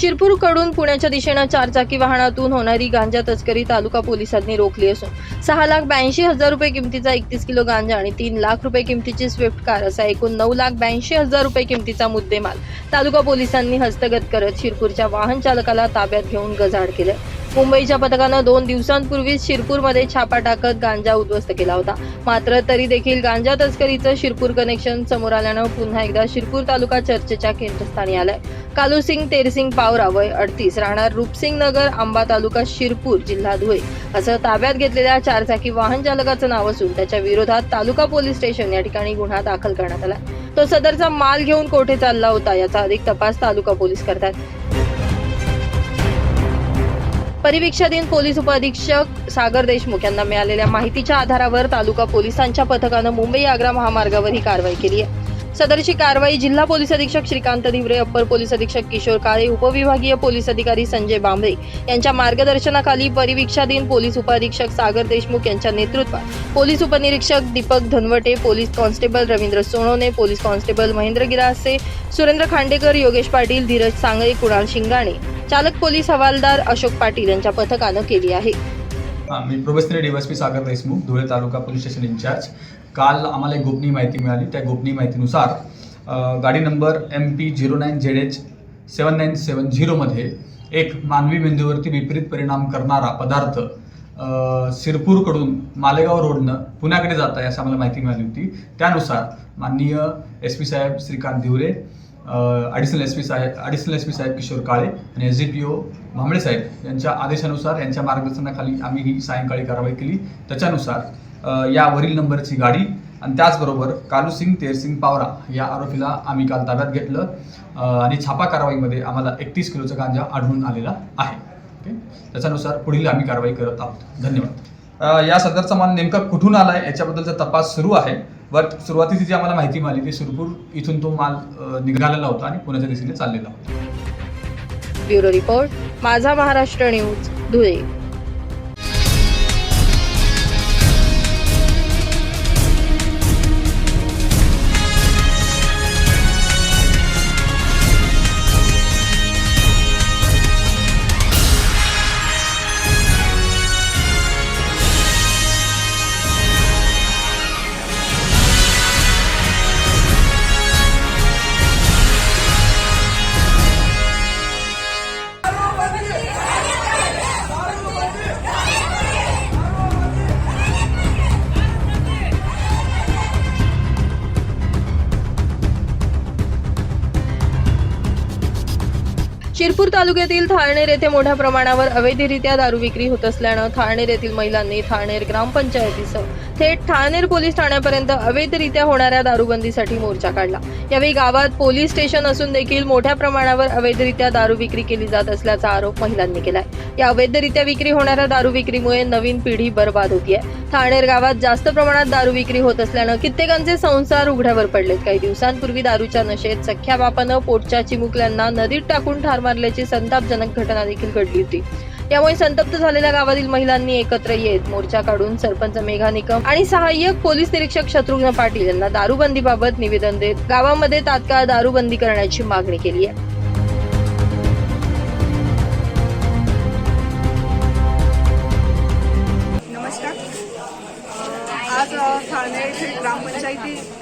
शिरपूरकडून पुण्याच्या दिशेनं चारचाकी वाहनातून होणारी गांजा तस्करी तालुका पोलिसांनी रोखली असून सहा लाख ब्याऐंशी हजार रुपये किमतीचा एकतीस किलो गांजा आणि तीन लाख रुपये किमतीची स्विफ्ट कार असा एकूण नऊ लाख ब्याऐंशी हजार रुपये किमतीचा मुद्देमाल तालुका पोलिसांनी हस्तगत करत शिरपूरच्या वाहन चालकाला ताब्यात घेऊन गजाड केलं. मुंबईच्या पथकानं दोन दिवसांपूर्वीच शिरपूरमध्ये छापा टाकत गांजा उद्ध्वस्त केला होता. मात्र तरी देखील गांजा तस्करीचं शिरपूर कनेक्शन समोर आल्यानं पुन्हा एकदा शिरपूर तालुका चर्चेच्या केंद्रस्थानी आलाय. कालूसिंग तेरसिंग पावरा वय अडतीस राहणार रूपसिंग नगर आंबा तालुका शिरपूर जिल्हा धुळे. असं ताब्यात घेतलेल्या चारचाकी वाहन चालकाचं नाव असून त्याच्या विरोधात तालुका पोलीस स्टेशन या ठिकाणी गुन्हा दाखल करण्यात आला तो सदरचा माल घेऊन कोठे चालला होता याचा अधिक तपास तालुका पोलीस करतात परिवीक्षाधीन पोलीस उपअधीक्षक सागर देशमुख यांना मिळालेल्या माहितीच्या आधारावर तालुका पोलिसांच्या पथकानं मुंबई आग्रा महामार्गावर ही कारवाई केली आहे. सदरची कारवाई जिल्हा पोलीस अधीक्षक श्रीकांत धिवरे अप्पर पोलीस अधीक्षक किशोर काळे उपविभागीय पोलीस अधिकारी संजय बांबळे यांच्या मार्गदर्शनाखाली परिवीक्षाधीन पोलीस उपअधीक्षक सागर देशमुख यांच्या नेतृत्वात. पोलीस उपनिरीक्षक Deepak Dhanawate police constable Ravindra Sonawane police constable Mahendra Girase Surendra Khandekar Yogesh Patil Dheeraj Sangle Kunal Shingane. चालक पोलीस हवालदार अशोक पाटील यांच्या पथकानं केली आहे. मी probationary DYSP Sagar Deshmukh Dhule taluka police station in-charge. काल आम्हाला एक गोपनीय माहिती मिळाली. त्या गोपनीय माहितीनुसार गाडी number M P zero nine Z H seven nine seven झिरोमध्ये एक मानवी मेंदूवरती विपरीत परिणाम करणारा पदार्थ सिरपूरकडून शिरपूरकडून मालेगाव रोडनं पुण्याकडे जात आहे असं आम्हाला माहिती मिळाली होती. त्यानुसार माननीय एस पी साहेब Shrikant Diware additional S P साहेब ॲडिशनल एस पी साहेब किशोर काळे आणि S D P O Bhambale साहेब यांच्या आदेशानुसार यांच्या मार्गदर्शनाखाली आम्ही ही सायंकाळी कारवाई केली. त्याच्यानुसार यावरील नंबरची गाडी. आणि त्याचबरोबर कालूसिंग तेरसिंग पावरा या आरोपीला आम्ही काल ताब्यात घेतलं. आणि छापा कारवाईमध्ये आम्हाला एकतीस किलोचा गांजा आढळून आलेला आहे. ओके? त्याच्यानुसार पुढील आम्ही कारवाई करत आहोत. धन्यवाद. या सदरचा माल नेमका कुठून आला आहे याच्याबद्दलचा तपास सुरू आहे. वर सुरुवातीची जी आम्हाला माहिती मिळाली ती सुरपूर इथून तो माल निघालेला होता आणि पुण्याच्या दिशेने चाललेला होता. ब्युरो रिपोर्ट माझा महाराष्ट्र न्यूज धुळे. शिरपूर तालुक्यातील थाळनेर येथे मोठ्या प्रमाणावर अवैधरित्या दारू विक्री होत असल्यानं थाळनेर येथील महिलांनी थाळनेर ग्रामपंचायतीसह थेट थाळनेर पोलीस ठाण्यापर्यंत अवैधरित्या होणाऱ्या दारूबंदीसाठी मोर्चा काढला. यावेळी गावात पोलीस स्टेशन असून देखील मोठ्या प्रमाणावर अवैधरित्या दारू विक्री केली जात असल्याचा आरोप महिलांनी केलाय. या अवैधरित्या विक्री होणाऱ्या दारू विक्रीमुळे नवीन पिढी बर्बाद आहे थाळनेर गावात जास्त प्रमाणात दारू विक्री होत असल्यानं कित्येकांचे संसार उघड्यावर पडलेत. काही दिवसांपूर्वी दारूच्या नशेत सख्या बापानं पोटच्या चिमुकल्यांना नदीत टाकून ठार मारल्याची संतापजनक घटना देखील घडली होती. त्यामुळे संतप्त झालेल्या गावातील महिलांनी एकत्र येत मोर्चा काढून सरपंच मेघा निकम आणि सहाय्यक पोलीस निरीक्षक शत्रुघ्न पाटील यांना दारूबंदीबाबत निवेदन देत गावामध्ये तात्काळ दारूबंदी करण्याची मागणी केली आहे.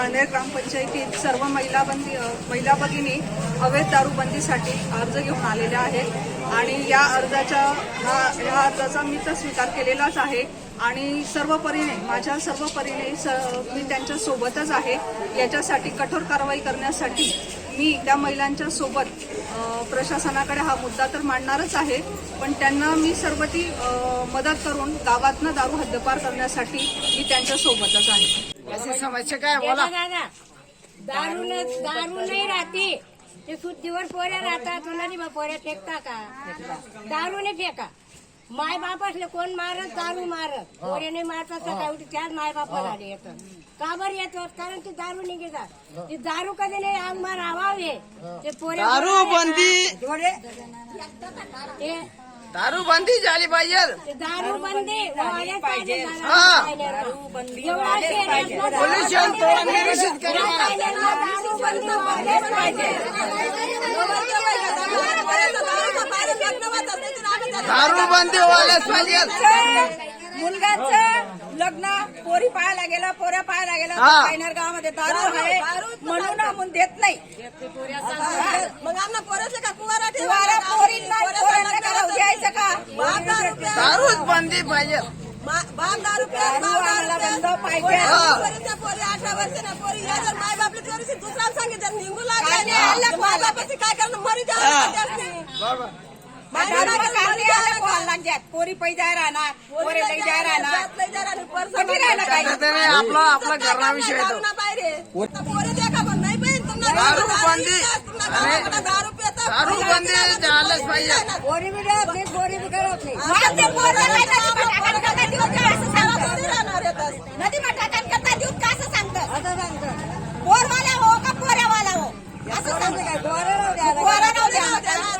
ग्रामपंचायती ठाणे ग्रामपंचायतीत सर्व महिला बंदी महिला भगिनी अवैध दारूबंदीसाठी अर्ज घेऊन आलेल्या आहेत. आणि या अर्जाच्या हा या अर्जाचा मी तर स्वीकार केलेलाच आहे. आणि सर्व परीने माझ्या सर्व परीने स मी त्यांच्यासोबतच आहे. याच्यासाठी कठोर कारवाई करण्यासाठी मी त्या महिलांच्या सोबत प्रशासनाकडे हा मुद्दा तर मांडणारच आहे पण त्यांना मी सर्व ती मदत करून गावातनं दारू हद्दपार करण्यासाठी मी त्यांच्या सोबतच आहे. अशी समस्या काय बोला. दारू न दारू नाही राहते. ते शुद्धीवर पोऱ्या राहतात मग पोऱ्या फेकता का? दारू नाही फेका. माय बाप असले कोण मारत दारू मारत. पोऱ्याने मारतात त्याच माय बापाला आले येतं. का बरं येतो कारण ती दारू निघेतात ती दारू कधी नाही अंगमार आवावे ते पोऱ्या दारू बंदी. ते दारू बंदी झाली पाहिजे. ते दारू बंदी. पाहिजे हा. दारू बंदी थोडं निरीक्षण करा. दारू बंदी व्हायलाच पाहिजे. दारूबंदी व्हायलाच पाहिजे. मुलगाचं लग्न पोरी पाहायला गेला पोऱ्या पाहायला गेला हा. पायनर गावामध्ये दारू आहे. म्हणून आम्ही देत नाही. मग आम्हाला पोराचं का? कुवारा ठेवायला पोरींना पोरांना का? द्यायचं का दारूच बंदी पाहिजे. बाप दारू बंद पाहिजे. हा. पोरी अठरा वर्ष ना पोरी. या जर माय बापले तेवढी दुसरा सांगितलं निघू लागले काय करणं? मरी पोरी पै जाय राहणार पोरे लई जाय राहणार. कधी राहणार. काय आपला आपला घरनाविषयी येतो. दारू बंदी. आणि दारू पिता दारू बंदी झालंच पाहिजे. पोरी बी देत नाही पोरी बी करत नाही. नदी मठाकान करता देऊ का असं सांगतं असं सांगतं पोरवाला हो का पोऱ्यावाला हो? असं सांगतं काय? पोरं द्या. पोरं राहू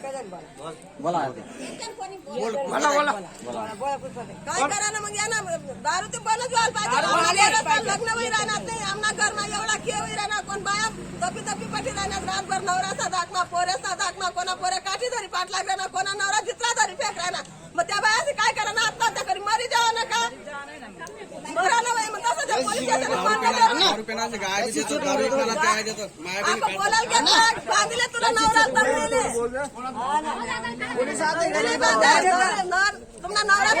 ना तर पोरं तर. बोला बोला. काय करा ना मग या ना. दारू ते पाहिजे. पण लग्न होई राहणार नाही. आमना घरमा एवढा खेळ होई राहणार. कोण बाया तपी तपी पाठी राहणार. रातभर नवराचा दाखना पोऱ्याचा दाखना कोणा पोऱ्या काठी धरी पाठ लागणार कोणा नवरा जितला धरी फेक राहणार. मग त्या बायाचे काय करा ना? आत्महत्या करी. मरी जावं ना का मरा ना बाई मग तसं पोलीस नवर-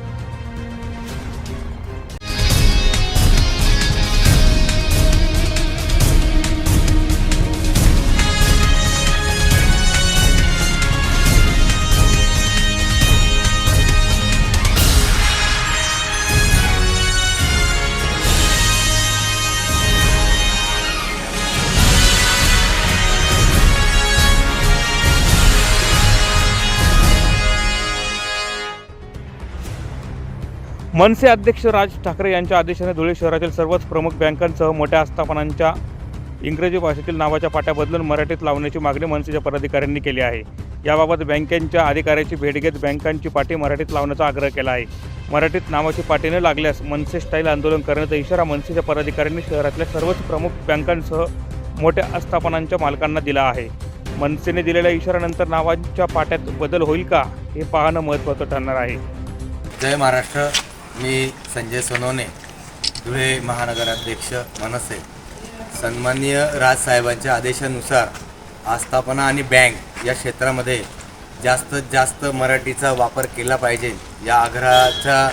मनसे अध्यक्ष राज ठाकरे यांच्या आदेशाने धुळे शहरातील सर्वच प्रमुख बँकांसह मोठ्या आस्थापनांच्या इंग्रजी भाषेतील नावाच्या पाट्या बदलून मराठीत लावण्याची मागणी मनसेच्या पदाधिकाऱ्यांनी केली आहे. याबाबत बँकांच्या अधिकाऱ्याची भेट घेत बँकांची पाटी मराठीत लावण्याचा आग्रह केला आहे. मराठीत नावाची पाटी न लागल्यास मनसे स्टाईल आंदोलन करण्याचा इशारा मनसेच्या पदाधिकाऱ्यांनी शहरातल्या सर्वच प्रमुख बँकांसह मोठ्या आस्थापनांच्या मालकांना दिला आहे. मनसेने दिलेल्या इशाऱ्यानंतर नावांच्या पाट्यात बदल होईल का हे पाहणं महत्त्वाचं ठरणार आहे. जय महाराष्ट्र. मी संजय सोनवणे धुळे महानगराध्यक्ष मनसे सन्माननीय राजसाहेबांच्या आदेशानुसार आस्थापना आणि बँक या क्षेत्रामध्ये जास्तीत जास्त मराठीचा वापर केला पाहिजे या आग्रहाचा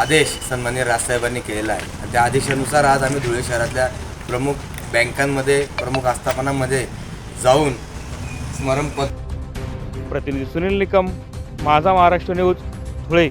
आदेश सन्माननीय राजसाहेबांनी केलेला आहे. त्या आदेशानुसार आज आम्ही धुळे शहरातल्या प्रमुख बँकांमध्ये प्रमुख आस्थापनांमध्ये जाऊन स्मरणपत्र प्रतिनिधी सुनील निकम माझा महाराष्ट्र न्यूज धुळे.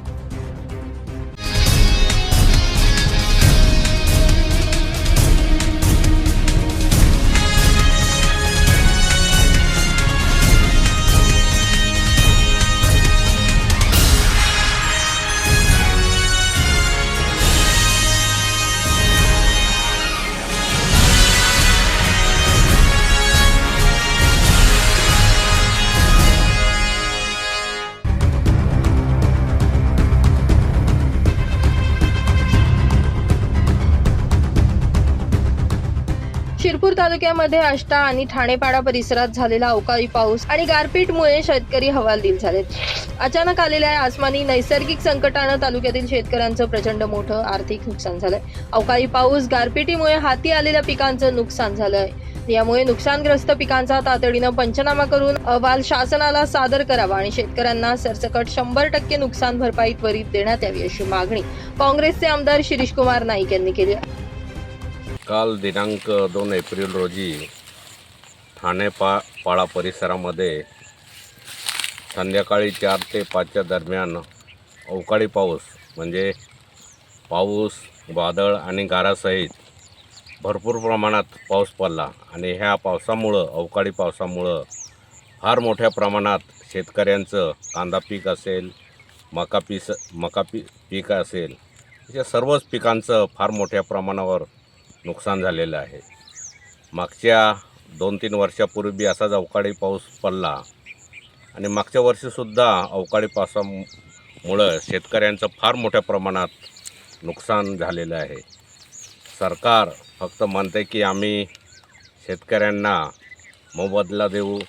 शिरपूर तालुक्यामध्ये आष्टा आणि ठाणेपाडा परिसरात झालेला अवकाळी पाऊस आणि गारपीटमुळे शेतकरी हवालदिल झालेत अचानक आलेल्या या आसमानी नैसर्गिक संकटानं तालुक्यातील शेतकऱ्यांचं प्रचंड मोठं आर्थिक नुकसान झालंय. अवकाळी पाऊस गारपिटीमुळे हाती आलेल्या पिकांचं नुकसान झालंय. यामुळे नुकसानग्रस्त पिकांचा तातडीनं पंचनामा करून अहवाल शासनाला सादर करावा आणि शेतकऱ्यांना सरसकट शंभर टक्के नुकसान भरपाई त्वरित देण्यात यावी अशी मागणी काँग्रेसचे आमदार शिरीष कुमार नाईक यांनी केली आहे. काल दिनांक दोन एप्रिल रोजी ठाणे पा पाळा परिसरामध्ये संध्याकाळी चार ते पाचच्या दरम्यान अवकाळी पाऊस म्हणजे पाऊस वादळ आणि गारासहित भरपूर प्रमाणात पाऊस पडला आणि ह्या पावसामुळं अवकाळी पावसामुळं फार मोठ्या प्रमाणात शेतकऱ्यांचं कांदा पीक असेल मका पीस मका पी पीक असेल या सर्वच पिकांचं फार मोठ्या प्रमाणावर नुकसान झालेलं आहे. मागच्या दोन तीन वर्षापूर्वी असाच अवकाळी पाऊस पडला. आणि मागच्या वर्षीसुद्धा अवकाळी पावसामुळं शेतकऱ्यांचं फार मोठ्या प्रमाणात नुकसान झालेलं आहे. सरकार फक्त म्हणते की आम्ही शेतकऱ्यांना मोबदला देऊ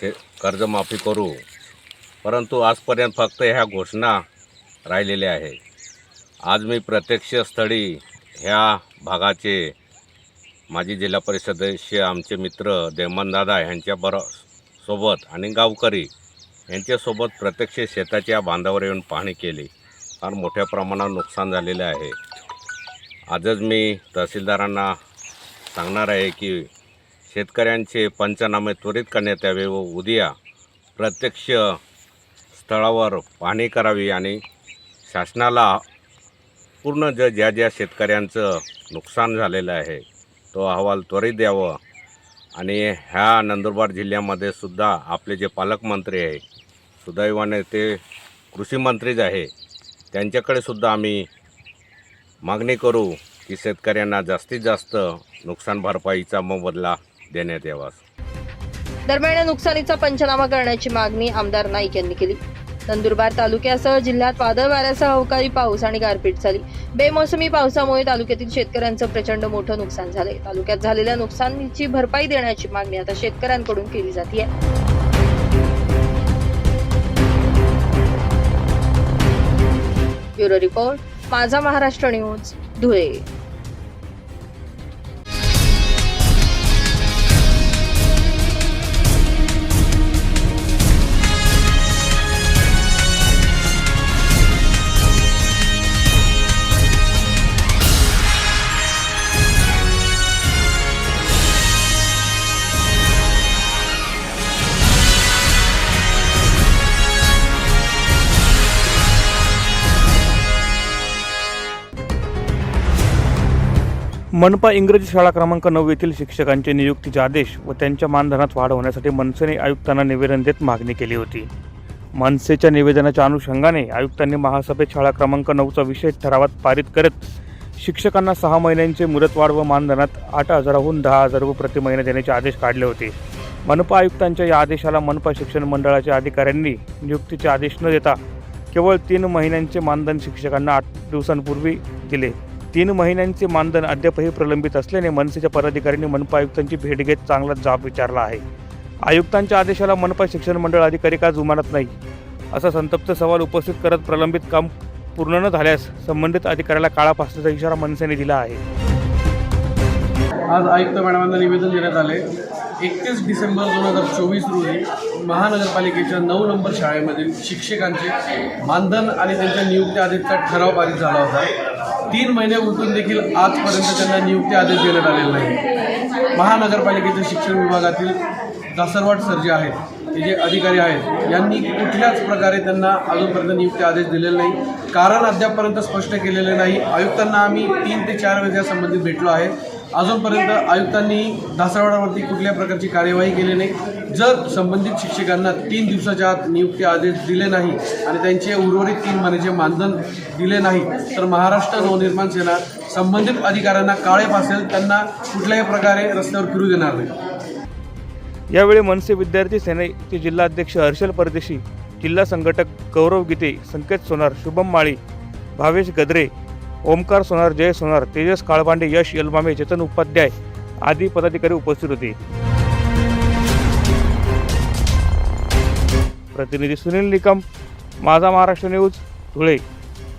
शे कर्जमाफी करू. परंतु आजपर्यंत फक्त ह्या घोषणा राहिलेल्या आहे आज मी प्रत्यक्ष स्थळी ह्या भागाचे माजी जिल्हा परिषद सदस्य आमचे मित्र देमनदादा यांच्या बरो सोबत आणि गावकरी यांच्यासोबत प्रत्यक्ष शेताच्या बांधावर येऊन पाहणी केली. फार मोठ्या प्रमाणात नुकसान झालेलं आहे. आजच मी तहसीलदारांना सांगणार आहे की शेतकऱ्यांचे पंचनामे त्वरित करण्यात यावे व उद्या प्रत्यक्ष स्थळावर पाहणी करावी आणि शासनाला पूर्ण ज ज्या ज्या शेतकऱ्यांचं नुकसान झालेलं आहे. तो अहवाल त्वरित द्यावं. आणि ह्या नंदुरबार जिल्ह्यामध्ये सुद्धा आपले जे पालकमंत्री आहे सुदैवाने ते कृषी मंत्रीच आहे त्यांच्याकडे सुद्धा आम्ही मागणी करू की शेतकऱ्यांना जास्तीत जास्त नुकसान भरपाईचा मोबदला देण्यात यावा. दरम्यान या नुकसानीचा पंचनामा करण्याची मागणी आमदार नाईक यांनी केली. नंदुरबार तालुक्यासह जिल्ह्यात वादळ वाऱ्यासह अवकाळी पाऊस आणि गारपीट झाली. बेमोसमी पावसामुळे तालुक्यातील शेतकऱ्यांचं प्रचंड मोठं नुकसान झालंय. तालुक्यात झालेल्या नुकसानीची भरपाई देण्याची मागणी आता शेतकऱ्यांकडून केली जाते ब्युरो रिपोर्ट माझा महाराष्ट्र न्यूज धुळे. मनपा इंग्रजी शाळा क्रमांक नऊ येथील शिक्षकांचे नियुक्तीचे आदेश व त्यांच्या मानधनात वाढ होण्यासाठी मनसेने आयुक्तांना निवेदन देत मागणी केली होती. मनसेच्या निवेदनाच्या अनुषंगाने आयुक्तांनी महासभेत शाळा क्रमांक नऊचा विषय ठरावात पारित करत शिक्षकांना सहा महिन्यांचे मुदतवाढ व मानधनात आठ हजाराहून दहा हजार रुपये प्रति महिना देण्याचे आदेश काढले होते. मनपा आयुक्तांच्या या आदेशाला मनपा शिक्षण मंडळाच्या अधिकाऱ्यांनी नियुक्तीचे आदेश न देता केवळ तीन महिन्यांचे मानधन शिक्षकांना आठ दिवसांपूर्वी दिले. तीन महिन्यांचे मानधन अद्यापही प्रलंबित असल्याने मनसेच्या पदाधिकाऱ्यांनी मनपा आयुक्तांची भेट घेत चांगला जाब विचारला आहे. आयुक्तांच्या आदेशाला मनपा शिक्षण मंडळ अधिकारी का जुमानत नाही. असा संतप्त सवाल उपस्थित करत प्रलंबित काम पूर्ण न झाल्यास संबंधित अधिकाऱ्याला काळा फासण्याचा इशारा मनसेने दिला आहे. आज आयुक्त मॅडमांना निवेदन देण्यात आले. एकतीस डिसेंबर दोन हजार चोवीस रोजी महानगरपालिकेच्या नऊ नंबर शाळेमधील शिक्षकांचे मानधन आणि त्यांच्या नियुक्ती आदेशचा ठराव पारित झाला होता. तीन महिने उलटून देखील आजपर्यंत त्यांना नियुक्ती आदेश देण्यात आलेला नाही. महानगरपालिकेच्या शिक्षण विभागातील दासरवाट सर जे आहेत ते जे अधिकारी आहेत यांनी कुठल्याच प्रकारे त्यांना अजूनपर्यंत नियुक्ती आदेश दिलेला नाही. कारण अद्यापपर्यंत स्पष्ट केलेले नाही. आयुक्तांना आम्ही तीन ते चार वेळेस संबंधित भेटलो आहे. अजूनपर्यंत आयुक्तांनी दासरवाडावरती कुठल्या प्रकारची कार्यवाही केली नाही. जर संबंधित शिक्षकांना तीन दिवसाच्या आत नियुक्ती आदेश दिले नाही आणि त्यांचे उर्वरित तीन महिन्याचे मानधन दिले नाही तर महाराष्ट्र नवनिर्माण सेना संबंधित अधिकाऱ्यांना काळे फासेल त्यांना कुठल्याही प्रकारे रस्त्यावर फिरू देणार नाही. यावेळी मनसे विद्यार्थी सेनेचे जिल्हाध्यक्ष हर्षल परदेशी जिल्हा संघटक गौरव गीते संकेत सोनार शुभम माळी भावेश गद्रे ओमकार सोनार जय सोनार तेजस काळबांडे यश यलमामे चेतन उपाध्याय आदी पदाधिकारी उपस्थित होते. प्रतिनिधी सुनील निकम माझा महाराष्ट्र न्यूज धुळे.